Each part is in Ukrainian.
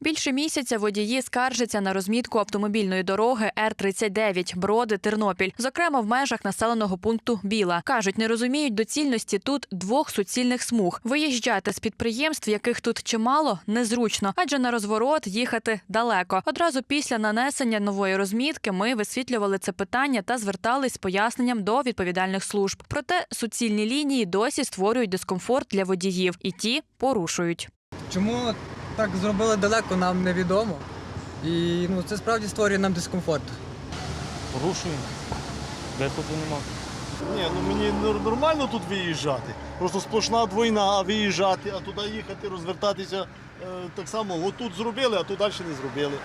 Більше місяця водії скаржаться на розмітку автомобільної дороги Р-39 Броди Тернопіль, зокрема в межах населеного пункту Біла. кажуть, не розуміють доцільності тут двох суцільних смуг. Виїжджати з підприємств, яких тут чимало, незручно, адже на розворот їхати далеко. Одразу після нанесення нової розмітки ми висвітлювали це питання та звертались з поясненням до відповідальних служб. Проте суцільні лінії досі створюють дискомфорт для водіїв, і ті порушують. Чому так зробили далеко, нам невідомо. І ну, це справді створює нам дискомфорт. Порушуємо. Виходу нема. Ні, ну мені нормально тут виїжджати. Просто сплошна двойна, а виїжджати, а туди їхати, розвертатися е, так само. От тут зробили, а тут далі не зробили.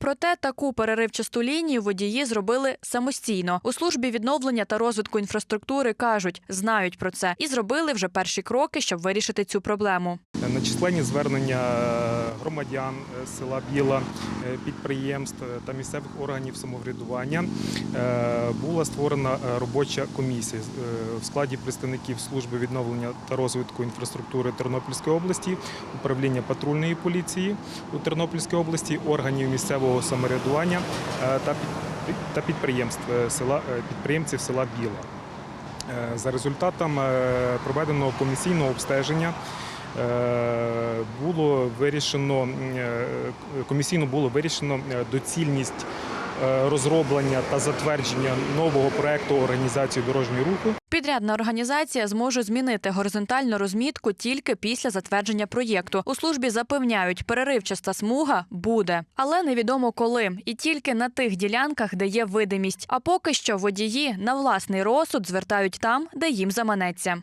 Проте таку переривчасту лінію водії зробили самостійно. У службі відновлення та розвитку інфраструктури кажуть, знають про це і зробили вже перші кроки, щоб вирішити цю проблему. На численні звернення громадян е, села Біла, е, підприємств е, та місцевих органів самоврядування е, була створена е, робоча комісія е, в складі представників служби відновлення та розвитку інфраструктури Тернопільської області, управління патрульної поліції у Тернопільській області, органів місцевого самоврядування е, та підприємств е, села е, підприємців села Біла. Е, За результатом е, проведеного комісійного обстеження е, було вирішено е, комісійно було вирішено е, доцільність е, розроблення та затвердження нового проекту організації дорожнього руху Підрядна організація зможе змінити горизонтальну розмітку тільки після затвердження проєкту. У службі запевняють, переривчаста смуга буде, але невідомо коли. І тільки на тих ділянках, де є видимість. А поки що водії на власний розсуд звертають там, де їм заманеться.